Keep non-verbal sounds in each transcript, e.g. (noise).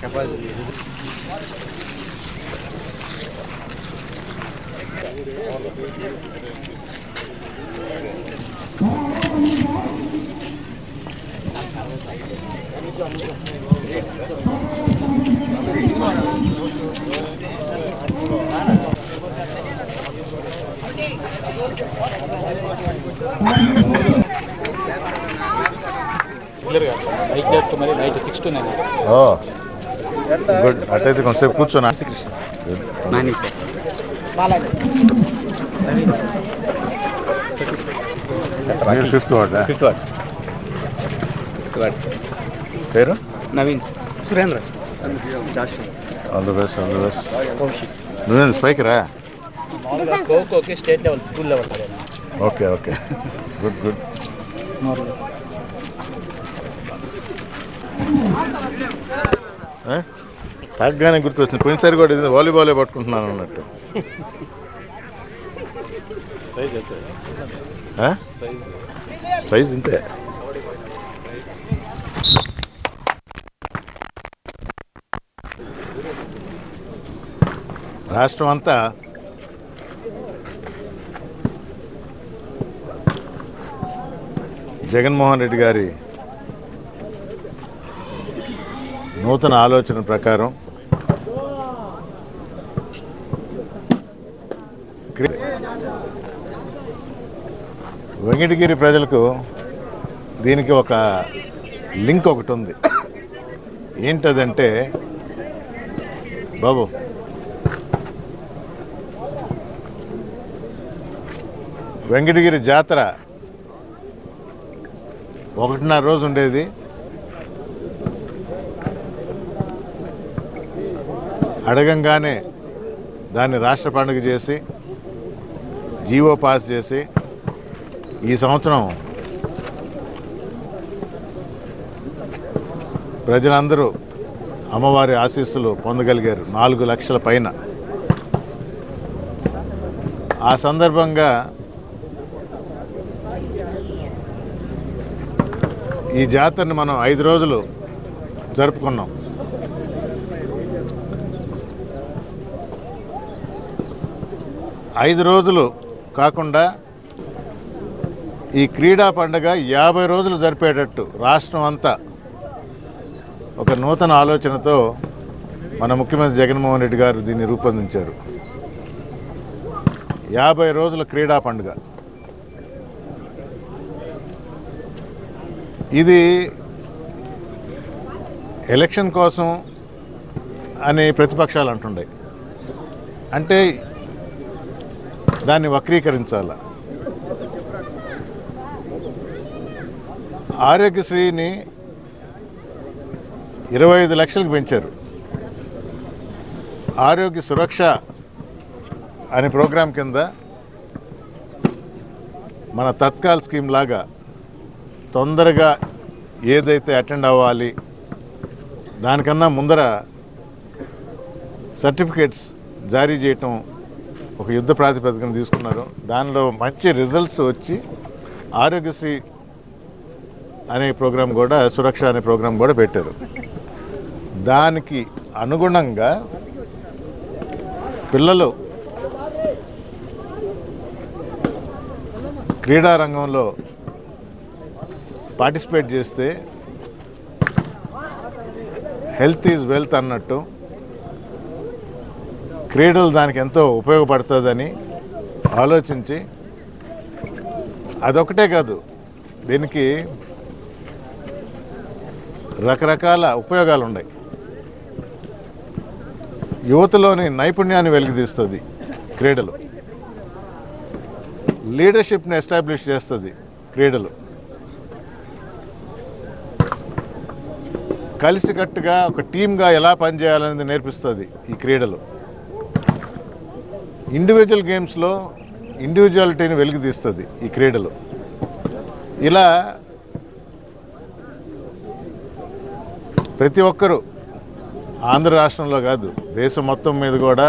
capaz de Thank you. వేసుకో మరి night six to nine. ఓ. గుడ్. అట్టయితే కొంచెంసేపు కూర్చోనా? నాని సార్. మీరు fifth ward. Fifth ward fifth ward పేరు? Naveen sir. Surendra sir. All the best all the best నువ్వేంది స్పైకరా? మామూలుగా ఖోఖోకి state level school level okay okay. (laughs) Good good. తగ్గగానే గుర్తొచ్చింది పోయినసారి కూడా ఇది వాలీబాలే పట్టుకుంటున్నాను అన్నట్టు? సైజ్ ఇంతే. రాష్ట్రం అంతా జగన్మోహన్ రెడ్డి గారి నూతన ఆలోచన ప్రకారం క్రి- వెంకటగిరి ప్రజలకు దీనికి ఒక లింక్ ఒకటి ఉంది. ఏంటదంటే బాబు వెంకటగిరి జాతర ఒకటిన్నర రోజు ఉండేది. అడగంగానే దాన్ని రాష్ట్ర పండుగ చేసి జీవో పాస్ చేసి ఈ సంవత్సరం ప్రజలందరూ అమ్మవారి ఆశీస్సులు పొందగలిగారు. నాలుగు లక్షల పైన. ఆ సందర్భంగా ఈ జాతరని మనం ఐదు రోజులు జరుపుకున్నాం. ఐదు రోజులు కాకుండా ఈ క్రీడా పండుగ యాభై రోజులు జరిపేటట్టు రాష్ట్రం అంతా ఒక నూతన ఆలోచనతో మన ముఖ్యమంత్రి జగన్మోహన్ రెడ్డి గారు దీన్ని రూపొందించారు. యాభై రోజుల క్రీడా పండుగ. ఇది ఎలక్షన్ కోసం అని ప్రతిపక్షాలు అంటుండే అంటే దాన్ని వక్రీకరించాల. ఆరోగ్యశ్రీని ఇరవై ఐదు లక్షలకు పెంచారు. ఆరోగ్య సురక్ష అనే ప్రోగ్రాం కింద మన తత్కాల్ స్కీమ్ లాగా తొందరగా ఏదైతే అటెండ్ అవ్వాలి దానికన్నా ముందర సర్టిఫికేట్స్ జారీ చేయటం ఒక యుద్ధ ప్రాతిపదికన తీసుకున్నారు. దానిలో మంచి రిజల్ట్స్ వచ్చి ఆరోగ్యశ్రీ అనే ప్రోగ్రాం కూడా సురక్ష అనే ప్రోగ్రాం కూడా పెట్టారు. దానికి అనుగుణంగా పిల్లలు క్రీడా రంగంలో పార్టిసిపేట్ చేస్తే హెల్త్ ఈజ్ వెల్త్ అన్నట్టు క్రీడలు దానికి ఎంతో ఉపయోగపడుతుందని ఆలోచించి అదొకటే కాదు దీనికి రకరకాల ఉపయోగాలు ఉన్నాయి యువతలోని నైపుణ్యాన్ని వెలుగుదీస్తుంది క్రీడలు. లీడర్షిప్ని ఎస్టాబ్లిష్ చేస్తుంది క్రీడలు. కలిసికట్టుగా ఒక టీమ్గా ఎలా పనిచేయాలనేది నేర్పిస్తుంది ఈ క్రీడలు. ఇండివిజువల్ గేమ్స్లో ఇండివిజువాలిటీని వెలికితీస్తుంది ఈ క్రీడలు. ఇలా ప్రతి ఒక్కరూ ఆంధ్ర రాష్ట్రంలో కాదు దేశం మొత్తం మీద కూడా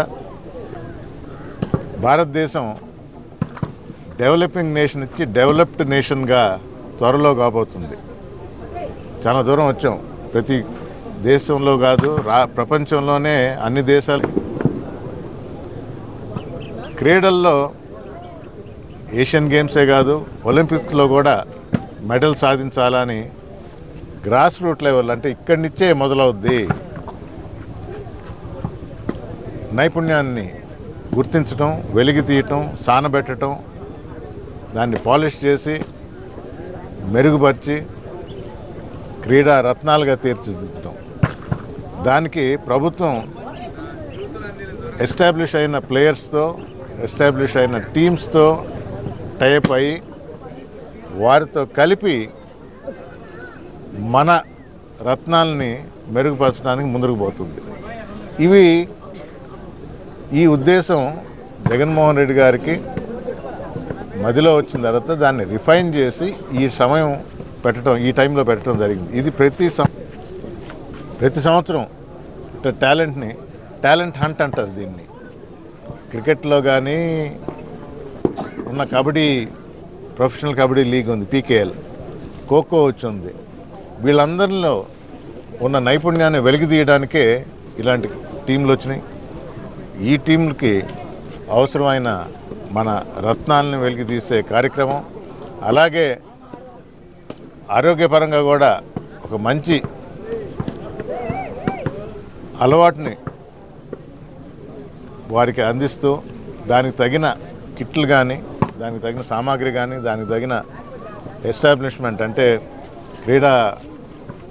భారతదేశం డెవలపింగ్ నేషన్ ఇచ్చి డెవలప్డ్ నేషన్గా త్వరలో కాబోతుంది. చాలా దూరం వచ్చాం. ప్రతి దేశంలో కాదు రా ప్రపంచంలోనే అన్ని దేశాలు క్రీడల్లో ఏషియన్ గేమ్సే కాదు ఒలింపిక్స్లో కూడా మెడల్ సాధించాలని గ్రాస్ రూట్ లెవెల్ అంటే ఇక్కడి నుంచే మొదలవుద్ది. నైపుణ్యాన్ని గుర్తించటం వెలిగి తీయటం సానబెట్టడం దాన్ని పాలిష్ చేసి మెరుగుపరిచి క్రీడా రత్నాలుగా తీర్చిదిద్దడం దానికి ప్రభుత్వం ఎస్టాబ్లిష్ అయిన ప్లేయర్స్తో ఎస్టాబ్లిష్ అయిన టీమ్స్తో టైప్ అయ్యి వారితో కలిపి మన రత్నాల్ని మెరుగుపరచడానికి ముందుకు పోతుంది. ఇవి ఈ ఉద్దేశం జగన్మోహన్ రెడ్డి గారికి మదిలో వచ్చిన తర్వాత దాన్ని రిఫైన్ చేసి ఈ సమయం పెట్టడం ఈ టైంలో పెట్టడం జరిగింది. ఇది ప్రతి సం ప్రతి సంవత్సరం టాలెంట్ని టాలెంట్ హంట్ అంటారు దీన్ని. క్రికెట్లో కానీ ఉన్న కబడ్డీ ప్రొఫెషనల్ కబడ్డీ లీగ్ ఉంది పీకేఎల్. ఖోఖో వచ్చింది. వీళ్ళందరిలో ఉన్న నైపుణ్యాన్ని వెలిగితీయడానికే ఇలాంటి టీంలు వచ్చినాయి. ఈ టీంలకి అవసరమైన మన రత్నాలను వెలికి తీసే కార్యక్రమం అలాగే ఆరోగ్యపరంగా కూడా ఒక మంచి అలవాటుని వారికి అందిస్తూ దానికి తగిన కిట్లు కానీ దానికి తగిన సామాగ్రి కానీ దానికి తగిన ఎస్టాబ్లిష్మెంట్ అంటే క్రీడా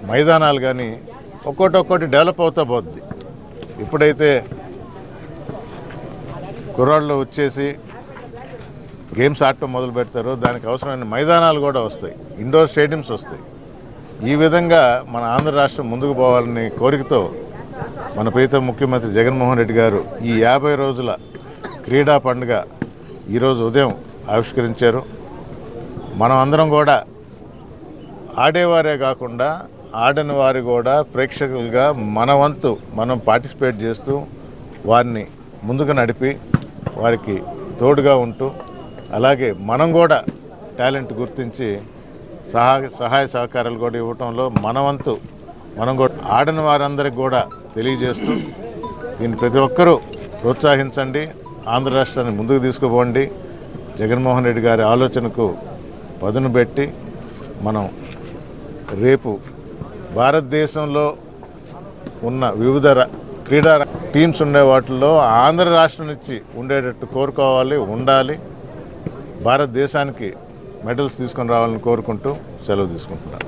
మైదానాలు కానీ ఒక్కోటి ఒక్కోటి డెవలప్ అవుతా పోద్ది. ఇప్పుడైతే కుర్రాళ్ళు వచ్చేసి గేమ్స్ ఆడటం మొదలు పెడతారో. దానికి అవసరమైన మైదానాలు కూడా వస్తాయి. ఇండోర్ స్టేడియంస్ వస్తాయి. ఈ విధంగా మన ఆంధ్ర రాష్ట్రం ముందుకు పోవాలని కోరికతో మన ప్రీతం ముఖ్యమంత్రి జగన్మోహన్ రెడ్డి గారు ఈ యాభై రోజుల క్రీడా పండుగ ఈరోజు ఉదయం ఆవిష్కరించారు. మనం అందరం కూడా ఆడేవారే కాకుండా ఆడని వారు కూడా ప్రేక్షకులుగా మన వంతు మనం పార్టిసిపేట్ చేస్తూ వారిని ముందుకు నడిపి వారికి తోడుగా ఉంటూ అలాగే మనం కూడా టాలెంట్ గుర్తించి సహా సహాయ సహకారాలు కూడా ఇవ్వటంలో మన వంతు మనం కూడా ఆడని వారందరికి కూడా తెలియజేస్తూ దీన్ని ప్రతి ఒక్కరూ ప్రోత్సహించండి. ఆంధ్ర రాష్ట్రాన్ని ముందుకు తీసుకుపోండి. జగన్మోహన్ రెడ్డి గారి ఆలోచనకు పదును పెట్టి మనం రేపు భారతదేశంలో ఉన్న వివిధ క్రీడా టీమ్స్ ఉండే వాటిల్లో ఆంధ్ర రాష్ట్రం నుంచి ఉండేటట్టు కోరుకోవాలి ఉండాలి. భారతదేశానికి మెడల్స్ తీసుకొని రావాలని కోరుకుంటూ సెలవు తీసుకుంటున్నాను.